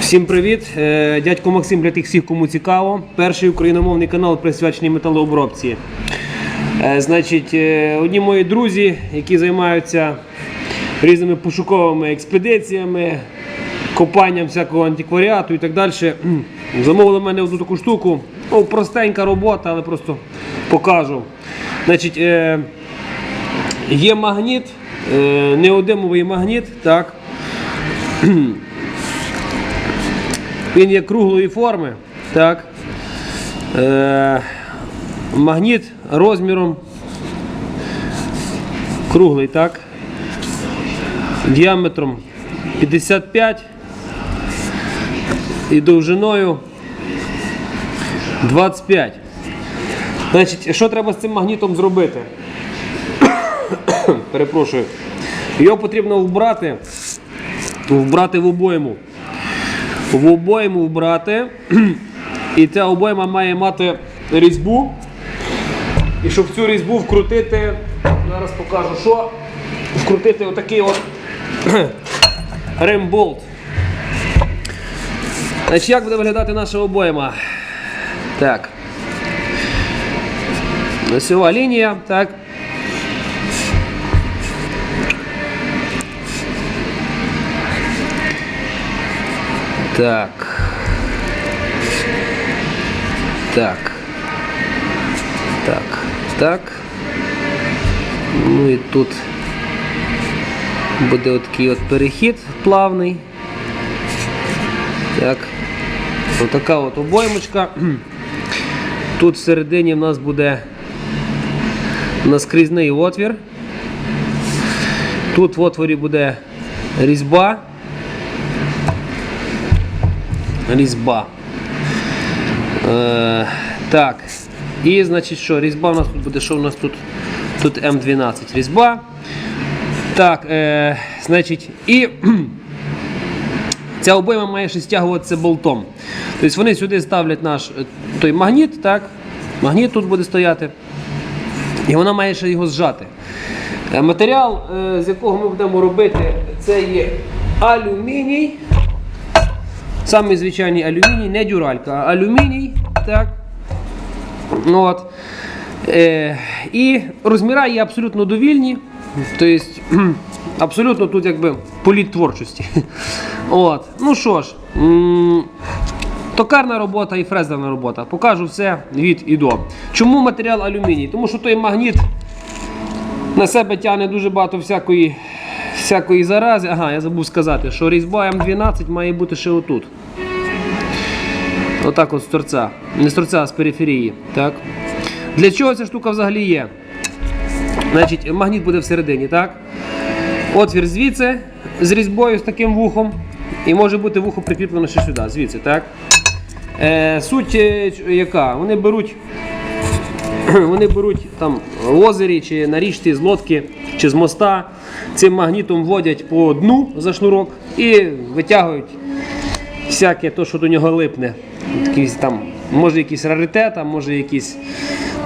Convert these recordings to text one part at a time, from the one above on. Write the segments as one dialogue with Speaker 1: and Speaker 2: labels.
Speaker 1: Всім привіт! Е, Дядько Максим для тих всіх, кому цікаво. Перший україномовний канал присвячений металообробці. Е, Значить, е, одні мої друзі, які займаються різними пошуковими експедиціями, копанням всякого антикваріату і так далі, замовили в мене одну таку штуку. Ну, простенька робота, але просто покажу. Значить, є магніт, неодимовий магніт, так. Він є круглої форми. Так. Е, магніт розміром круглий, так. Діаметром 55 і довжиною 25. Значить, що треба з цим магнітом зробити? Перепрошую. Його потрібно вбрати, вбрати в обойму в обойму вбрати. І ця обойма має мати різьбу. І щоб цю різьбу вкрутити, зараз покажу, що вкрутити отакий от римболт. Значить, як буде виглядати наша обойма? Так. Осьова лінія, так. Так. Так. Так. Так. Ну і тут буде от такий от перехід плавний. Так. Отака от обоймочка. Тут всередині в нас буде наскрізний отвір. Тут в отворі буде різьба різьба. Е, так. І значить що, різьба у нас тут буде, що у нас тут? Тут М12 різьба. Так, е, значить, і ця обойма має ще стягуватися болтом. Тобто вони сюди ставлять наш е, той магніт, так? Магніт тут буде стояти. І вона має ще його зжати. Е, Матеріал, е, з якого ми будемо робити, це є алюміній. Самий звичайний алюміній, не дюралька, а алюміній. Так. От. Е, і розміра є абсолютно довільні. Тобто, абсолютно тут якби політ творчості. От. Ну що ж, токарна робота і фрезерна робота. Покажу все від і до. Чому матеріал алюміній? Тому що той магніт на себе тягне дуже багато всякої, всякої зарази. Ага, я забув сказати, що різьба М12 має бути ще отут. Отак от з торця. Не з торця, а з периферії. Так? Для чого ця штука взагалі є? Значить, магніт буде всередині, так? Отвір звідси з різьбою з таким вухом. І може бути вухо прикріплено ще сюди, звідси, так? Е, суть е, яка? Вони беруть вони беруть там в озері чи на річці з лодки чи з моста, цим магнітом вводять по дну за шнурок і витягують всяке то, що до нього липне. Якийсь там, може якийсь раритет, а може якийсь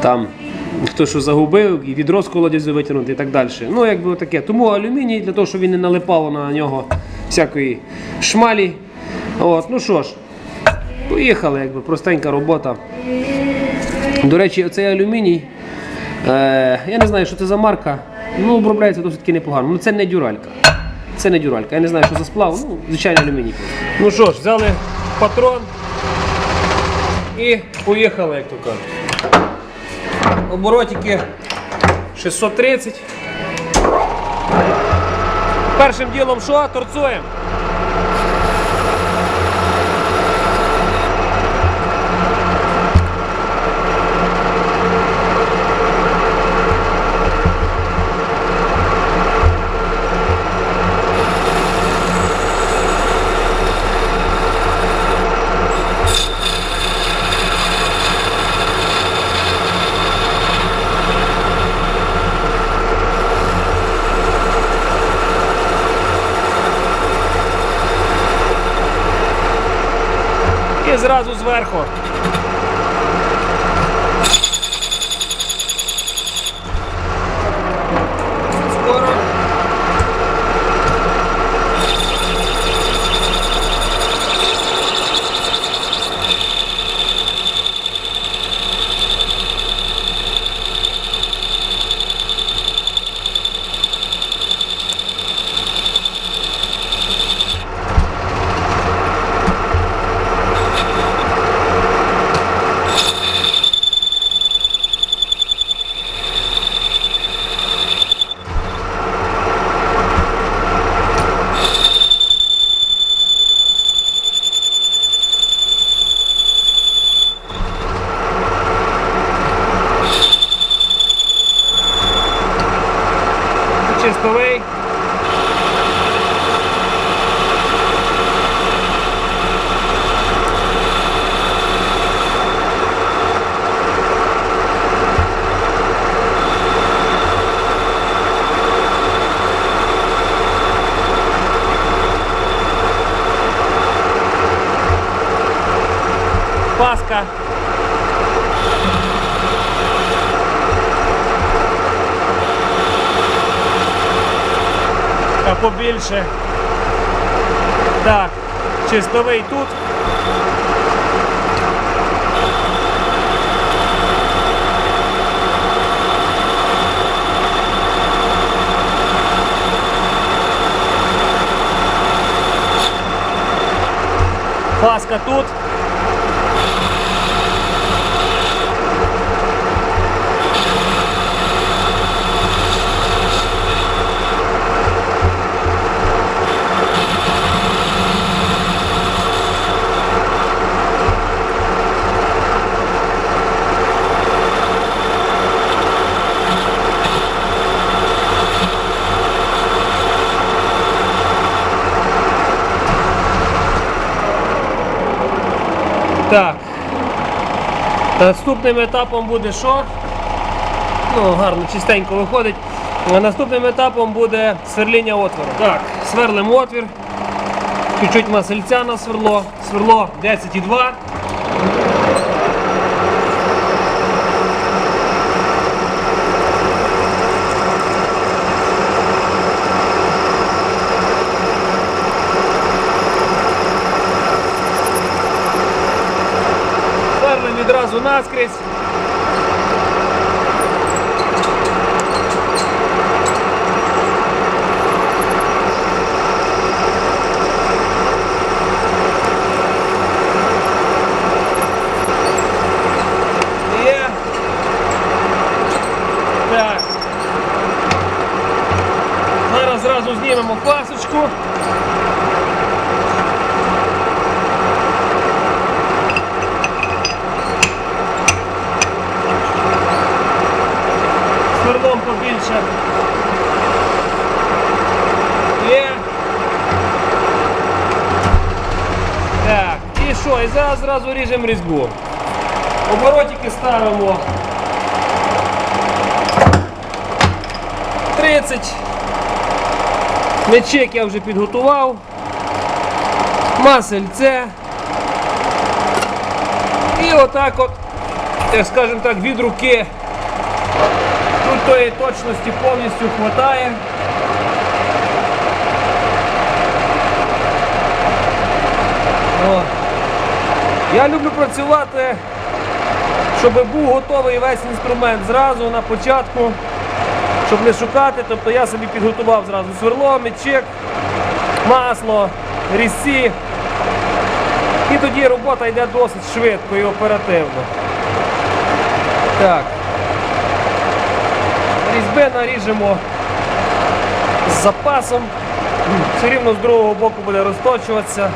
Speaker 1: там хто що загубив, і відро з колодязю витягнути і так далі. Ну, якби таке. Тому алюміній, для того, щоб він не налипало на нього всякої шмалі. От, ну що ж, поїхали, якби простенька робота. До речі, оцей алюміній. Е, я не знаю, що це за марка. Ну, обробляється досить таки непогано. Ну це не дюралька. Це не дюралька. Я не знаю, що за сплав. Ну, звичайно, алюміній. Ну що ж, взяли патрон і поїхали, як то кажуть. Оборотики 630. Першим ділом що? Торцуємо. І зверху. Побільше. Так, чистовий тут. Паска тут. Наступним етапом буде що? Ну, гарно, чистенько виходить. Наступним етапом буде сверління отвору. Так, сверлимо отвір. Чуть-чуть масельця на сверло. Сверло 10,2. Відразу наскрізь. Є. Так. Зараз зразу знімемо пасочку. Сверлом побільше. Є. Так, і що? І зараз зразу ріжемо різьбу. Оборотики ставимо 30. Мечек я вже підготував. Масельце. І отак от, як скажімо так, від руки. Тої точності повністю вистачає. О. Я люблю працювати, щоб був готовий весь інструмент зразу на початку, щоб не шукати. Тобто я собі підготував зразу сверло, мечек, масло, різці. І тоді робота йде досить швидко і оперативно. Так. Різьби наріжемо з запасом. Все рівно з другого боку буде розточуватися.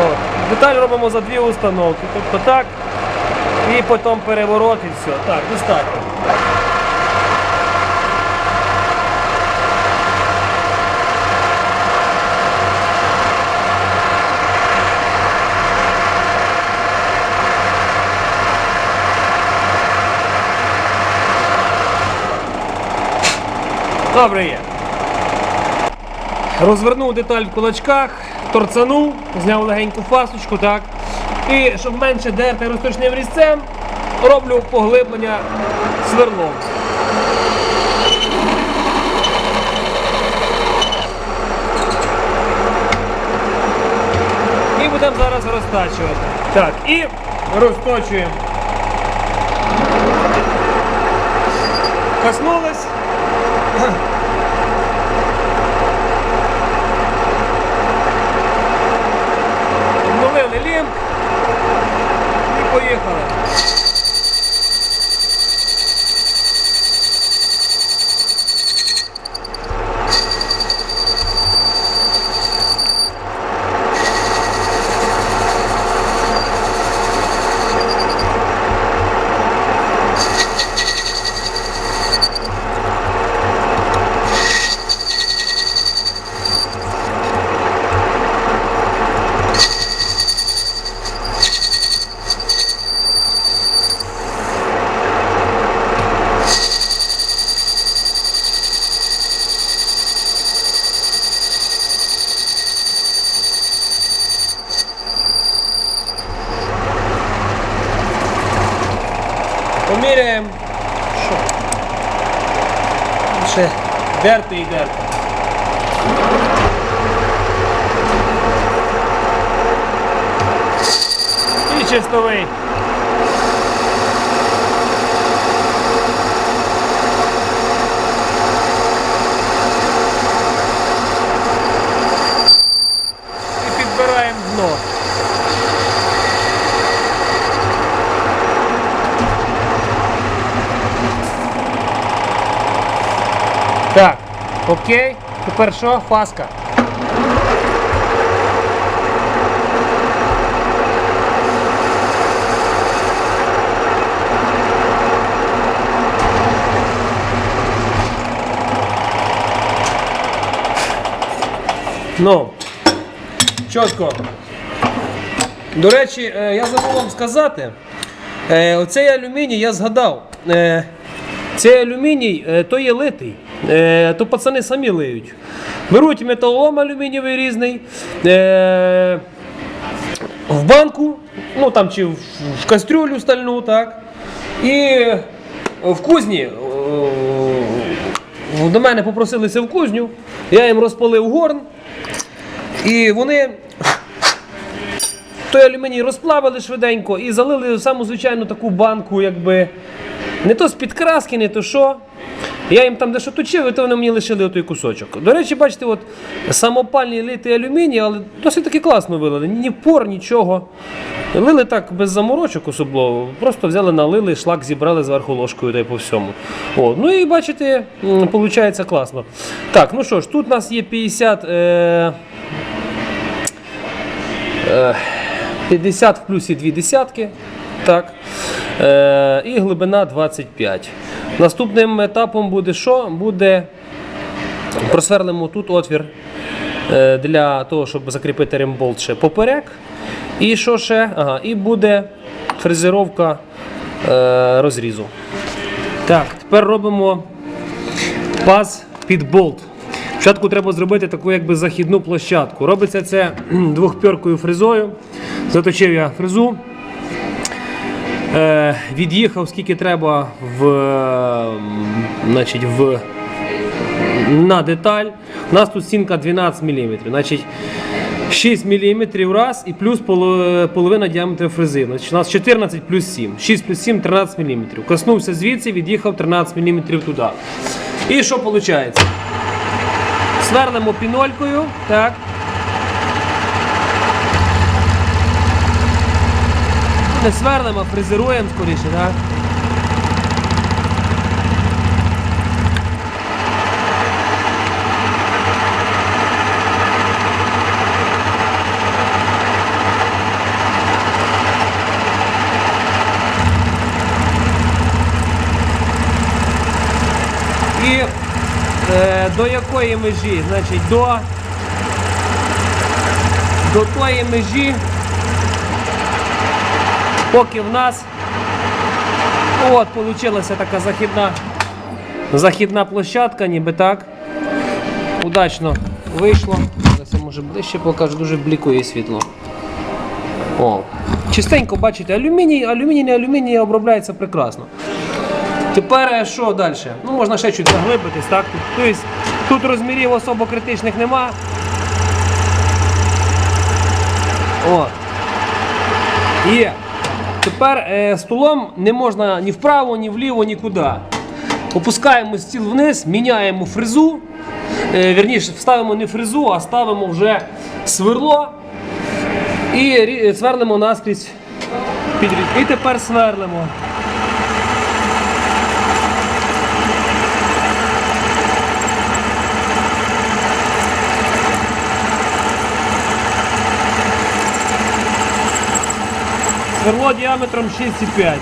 Speaker 1: От. Деталь робимо за дві установки. Тобто так. І потім переворот і все. Так, достатньо. Добре є. Розвернув деталь в кулачках, торцанув, зняв легеньку фасочку, так. І щоб менше дерти розточним різцем, роблю поглиблення сверлом. І будемо зараз розтачувати. Так, і розточуємо. Коснулись. Дерти і дерти. Чистовий. І підбираємо дно. Так, окей. Тепер що? Фаска. Ну, чітко. До речі, е, я забув вам сказати, е, оцей алюміній я згадав. Е, Цей алюміній то є литий, то пацани самі лиють. Беруть металолом алюмінієвий різний. е, В банку, ну там чи в, кастрюлю стальну, так. І в кузні е, до мене попросилися в кузню, я їм розпалив горн, і вони той алюміній розплавили швиденько і залили саму звичайну таку банку, якби не то з підкраски, не то що. Я їм там дещо точив, то вони мені лишили той кусочок. До речі, бачите, от самопальний литий алюміній, але досить таки класно вилили. Ні пор, нічого. Лили так без заморочок особливо. Просто взяли, налили, шлак зібрали зверху ложкою та й по всьому. О, ну і бачите, виходить класно. Так, ну що ж, тут у нас є 50. Е... Е... 50 в плюсі 2 десятки. Так. Е, і глибина 25. Наступним етапом буде що? Буде просверлимо тут отвір е, для того, щоб закріпити ремболт ще поперек. І що ще? Ага, і буде фрезеровка е, розрізу. Так, тепер робимо паз під болт. Спочатку треба зробити таку якби західну площадку. Робиться це двохпьоркою фрезою. Заточив я фрезу. Е, від'їхав скільки треба в, значить, в, на деталь. У нас тут стінка 12 мм. Значить, 6 мм раз і плюс половина діаметру фрези. Значить, у нас 14 плюс 7. 6 плюс 7 13 мм. Коснувся звідси, від'їхав 13 мм туди. І що виходить? Сверлимо пінолькою. Так. Не сверлимо, а фрезеруємо скоріше, так? І е, до якої межі? Значить, до, до тої межі, поки в нас от, получилася така західна, західна площадка, ніби так. Удачно вийшло. Зараз може ближче покажу, дуже блікує світло. О. Чистенько бачите, алюміній, алюміній, не алюміній обробляється прекрасно. Тепер е, що далі? Ну, можна ще чуть заглибитись, так? Тобто, тут розмірів особо критичних нема. О. Є. Тепер е, столом не можна ні вправо, ні вліво, нікуди. Опускаємо стіл вниз, міняємо фрезу. Е, вірніше, ставимо не фрезу, а ставимо вже сверло. І рі- сверлимо наскрізь підріз. І тепер сверлимо. Сверло діаметром 6,5.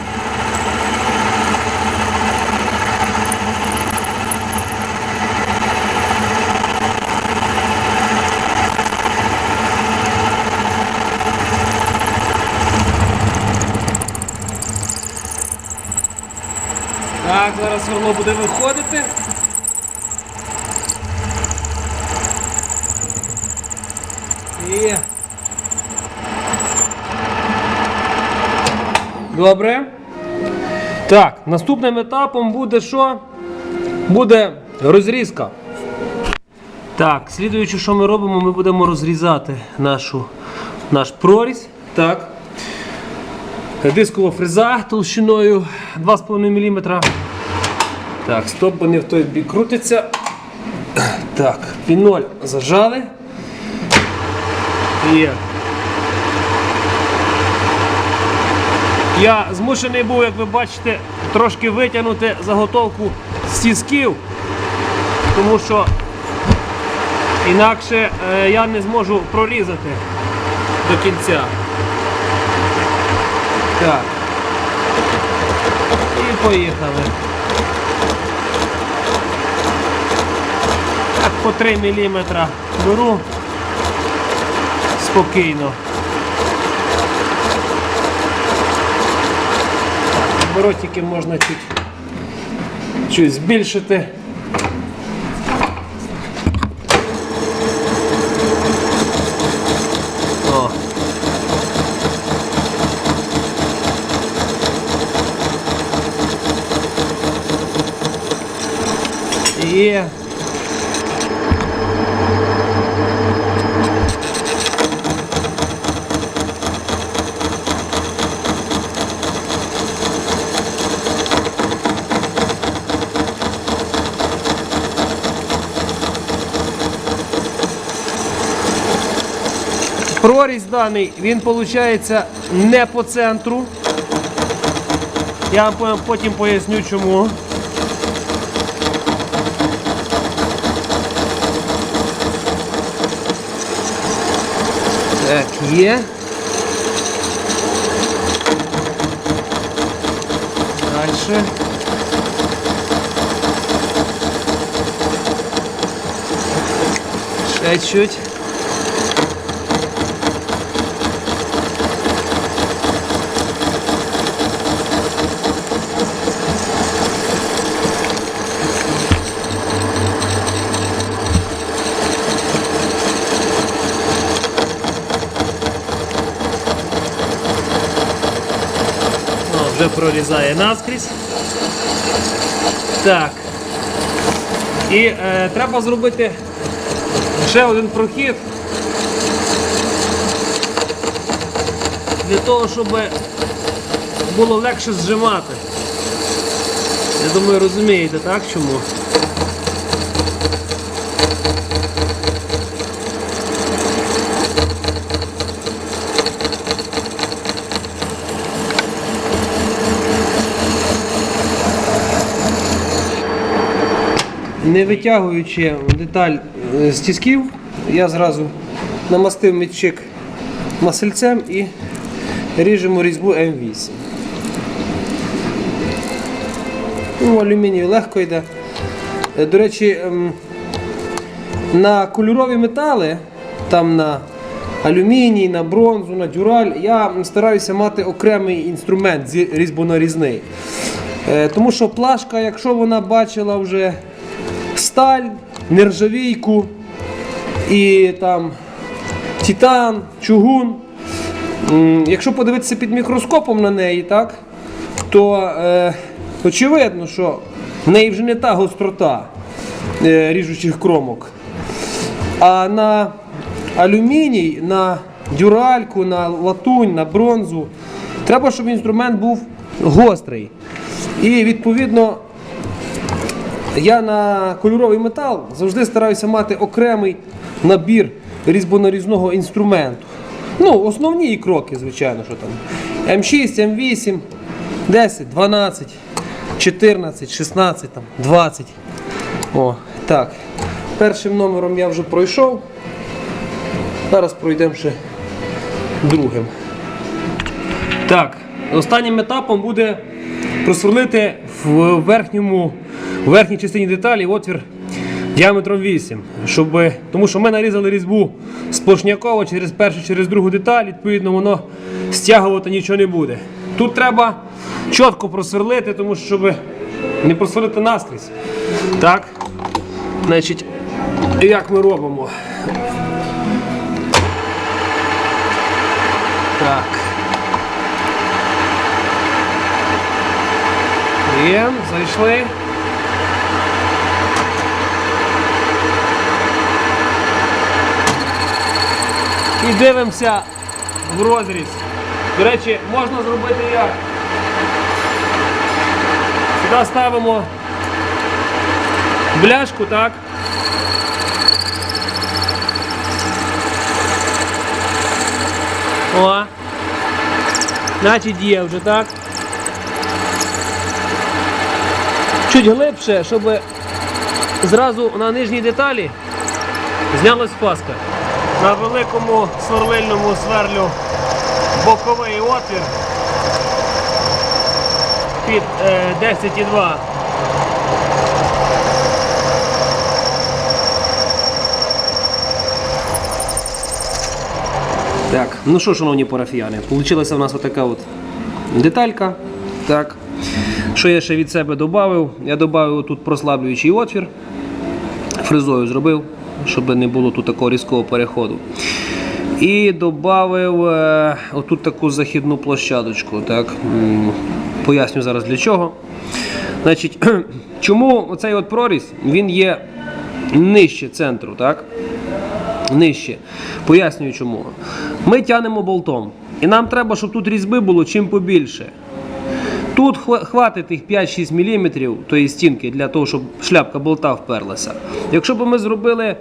Speaker 1: Так, зараз сверло буде виходити. І... Добре. Так, наступним етапом буде що? Буде розрізка. Так, слідуючи, що ми робимо, ми будемо розрізати нашу, наш прорізь. Так. Дискова фреза толщиною 2,5 мм. Так, стоп, бо не в той бік крутиться. Так, піноль зажали. Є. Я змушений був, як ви бачите, трошки витягнути заготовку з тісків, тому що інакше е, я не зможу прорізати до кінця. Так. І поїхали. Так, по 3 мм беру спокійно. Оборотики можна чуть, чуть збільшити. О. Даний, він виходить не по центру. Я вам потім поясню чому. Так, є. Дальше. Ще чуть. О, вже прорізає наскрізь. Так. І е, треба зробити ще один прохід для того, щоб було легше зжимати. Я думаю, розумієте, так? Чому? Не витягуючи деталь е, з тисків, я зразу намастив мітчик масельцем і ріжемо різьбу М8. Ну, алюмінію легко йде. Е, До речі, ем, на кольорові метали, там на алюміній, на бронзу, на дюраль, я стараюся мати окремий інструмент різьбонарізний. Е, Тому що плашка, якщо вона бачила вже сталь, нержавійку і там титан, чугун. Якщо подивитися під мікроскопом на неї, так, то е, очевидно, що в неї вже не та гострота е, ріжучих кромок. А на алюміній, на дюральку, на латунь, на бронзу треба, щоб інструмент був гострий. І відповідно я на кольоровий метал завжди стараюся мати окремий набір різьбонарізного інструменту. Ну, основні кроки, звичайно, що там. М6, М8, 10, 12, 14, 16, там, 20. О, так. Першим номером я вже пройшов. Зараз пройдемо ще другим. Так, останнім етапом буде просверлити в верхньому, в верхній частині деталі отвір діаметром 8. Щоб, тому що ми нарізали різьбу сплошняково через першу, через другу деталь, відповідно, воно стягувати нічого не буде. Тут треба чітко просверлити, тому що щоб не просверлити наскрізь. Так, значить, як ми робимо? Так. Є, зайшли. І дивимося в розріз. До речі, можна зробити як? Сюди ставимо бляшку, так? О. Значить є вже, так? Чуть глибше, щоб зразу на нижній деталі знялась паска. На великому сверлильному сверлю боковий отвір під е, 10,2. Так, ну що, шановні парафіяни, получилася у нас отака от деталька. Так. Що я ще від себе додав? Я додав тут прослаблюючий отвір. Фрезою зробив, щоб не було тут такого різкого переходу. І додав е, отут таку західну площадочку. Так. Поясню зараз для чого. Значить, чому оцей от проріз він є нижче центру, так? Нижче. Пояснюю чому. Ми тянемо болтом. І нам треба, щоб тут різьби було чим побільше. Тут хва- хватить тих 5-6 мм тої стінки для того, щоб шляпка болта вперлася. Якщо б ми зробили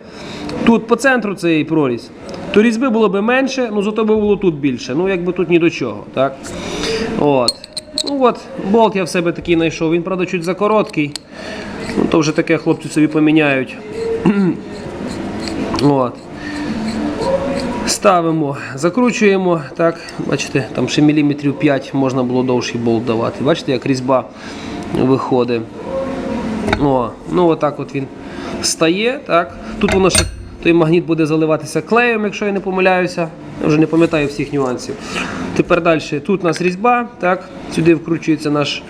Speaker 1: тут по центру цей проріз, то різьби було б менше, ну зато б було тут більше. Ну якби тут ні до чого. Так? От. Ну от, болт я в себе такий знайшов. Він, правда, чуть закороткий. Ну, то вже таке хлопці собі поміняють. От. Ставимо, закручуємо, так, бачите, там ще міліметрів 5 можна було довший болт давати. Бачите, як різьба виходить. О, ну отак от він стає. Так. Тут воно ще той магніт буде заливатися клеєм, якщо я не помиляюся. Я вже не пам'ятаю всіх нюансів. Тепер далі. Тут у нас різьба, так, сюди вкручується наш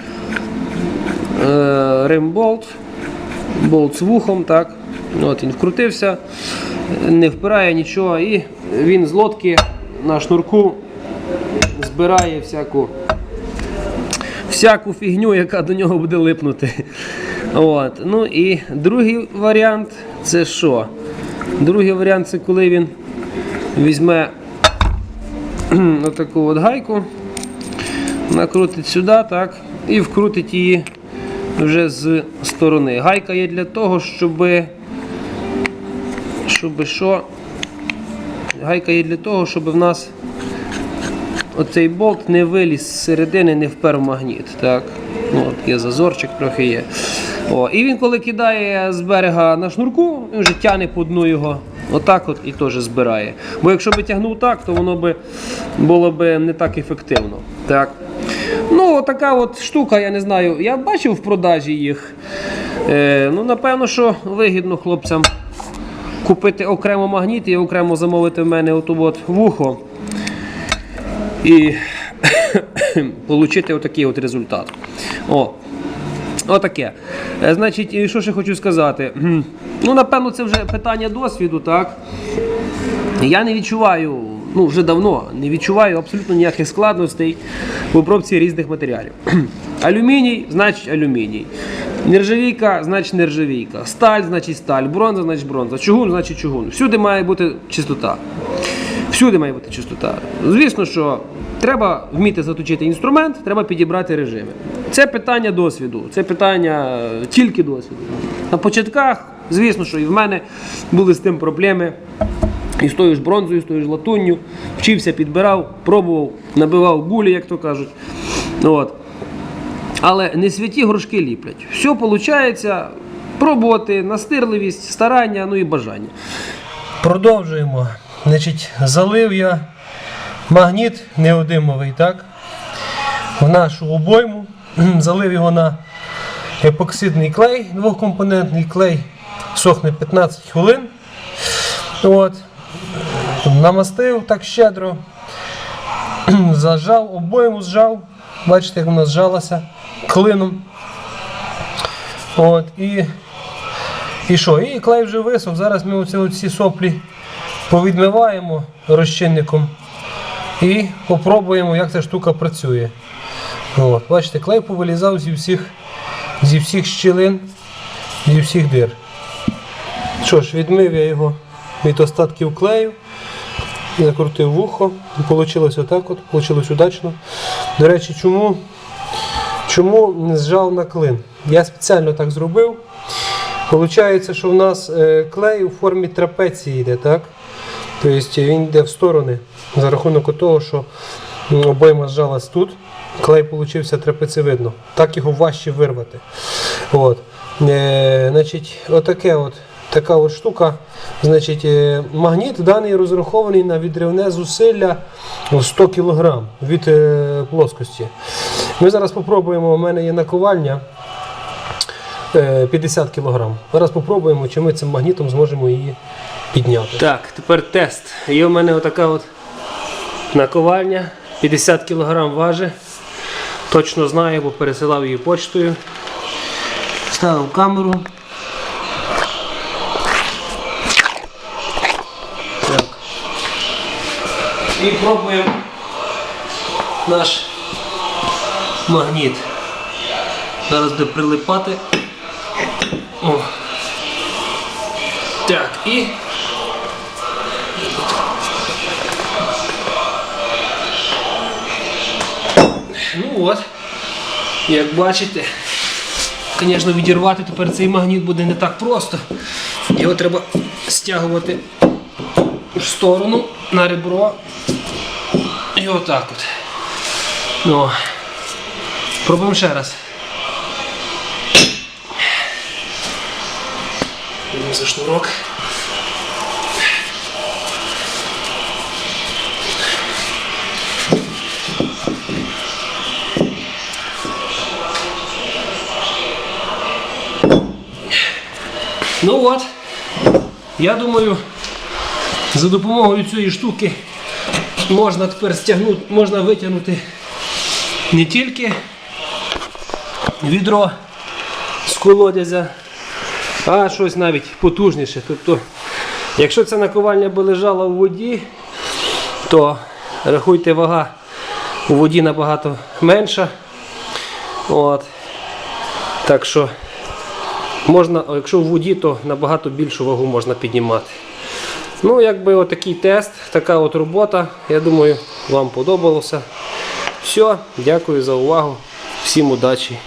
Speaker 1: е, римболт, болт з вухом. так. От Він вкрутився, не впирає нічого, і він з лодки на шнурку збирає всяку всяку фігню, яка до нього буде липнути. От. Ну і другий варіант це що? Другий варіант це коли він візьме отаку от гайку, накрутить сюди, так, і вкрутить її вже з сторони. Гайка є для того, щоб, щоб що? Гайка є для того, щоб в нас оцей болт не виліз з середини, не впер в магніт. Так? Ну, от є зазорчик, трохи є. О, і він, коли кидає з берега на шнурку, він вже тягне по дну його. Отак от і теж збирає. Бо якщо би тягнув так, то воно би було б не так ефективно. Так. Ну, така от штука, я не знаю. Я бачив в продажі їх. Е, ну, напевно, що вигідно хлопцям купити окремо магніт і окремо замовити в мене от вухо і отримати отакий от результат. О, Отаке. Е, Значить, що ще хочу сказати? Ну, напевно, це вже питання досвіду, так? Я не відчуваю, ну вже давно не відчуваю абсолютно ніяких складностей в обробці різних матеріалів. Алюміній, значить алюміній. Нержавійка, значить нержавійка. Сталь, значить сталь. Бронза, значить бронза. Чугун, значить чугун. Всюди має бути чистота. Всюди має бути чистота. Звісно, що треба вміти заточити інструмент, треба підібрати режими. Це питання досвіду, це питання е, тільки досвіду. На початках, звісно, що і в мене були з тим проблеми. І з тою ж бронзою, з тою ж латунню. Вчився, підбирав, пробував, набивав булі, як то кажуть. От. Але не святі горшки ліплять. Все виходить пробувати, настирливість, старання, ну і бажання. Продовжуємо. Значить, залив я магніт неодимовий, так? В нашу обойму. Залив його на епоксидний клей, двохкомпонентний клей, сохне 15 хвилин. От. Намастив так щедро. Зажав, обойму зжав. Бачите, як вона зжалася клином. От, і, і що? І клей вже висох. Зараз ми оці, оці соплі повідмиваємо розчинником і попробуємо, як ця штука працює. От, бачите, клей повилізав зі всіх, зі всіх щілин, зі всіх дир. Що ж, відмив я його від остатків клею, закрутив вухо, І вийшло отак от, вийшло удачно. До речі, чому, чому не зжав на клин? Я спеціально так зробив. Получається, що в нас е, клей у формі трапеції йде, так? Тобто він йде в сторони за рахунок того, що обойма зжалась тут, клей получився трапецевидно. Так його важче вирвати. От. Е, значить, отаке от, така от штука. Значить, е, магніт даний розрахований на відривне зусилля в 100 кг від е, плоскості. Ми зараз спробуємо, у мене є наковальня. е, 50 кг. Зараз спробуємо, чи ми цим магнітом зможемо її підняти. Так, тепер тест. Є у мене отака от наковальня. 50 кг важить. Точно знаю, бо пересилав її почтою. Ставив камеру. І пробуємо наш магніт. Зараз буде прилипати. О. Так, і. Ну от, як бачите, звісно, відірвати тепер цей магніт буде не так просто. Його треба стягувати в сторону на ребро. І отак от. Ну, пробуємо ще раз. Візьмемо за шнурок. Ну от, я думаю, за допомогою цієї штуки можна тепер стягнути, можна витягнути не тільки відро з колодязя, а щось навіть потужніше. Тобто, якщо ця наковальня би лежала у воді, то рахуйте вага у воді набагато менша. От. Так що можна, якщо в воді, то набагато більшу вагу можна піднімати. Ну, якби отакий тест, така от робота. Я думаю, вам подобалося. Все, дякую за увагу. Всім удачі.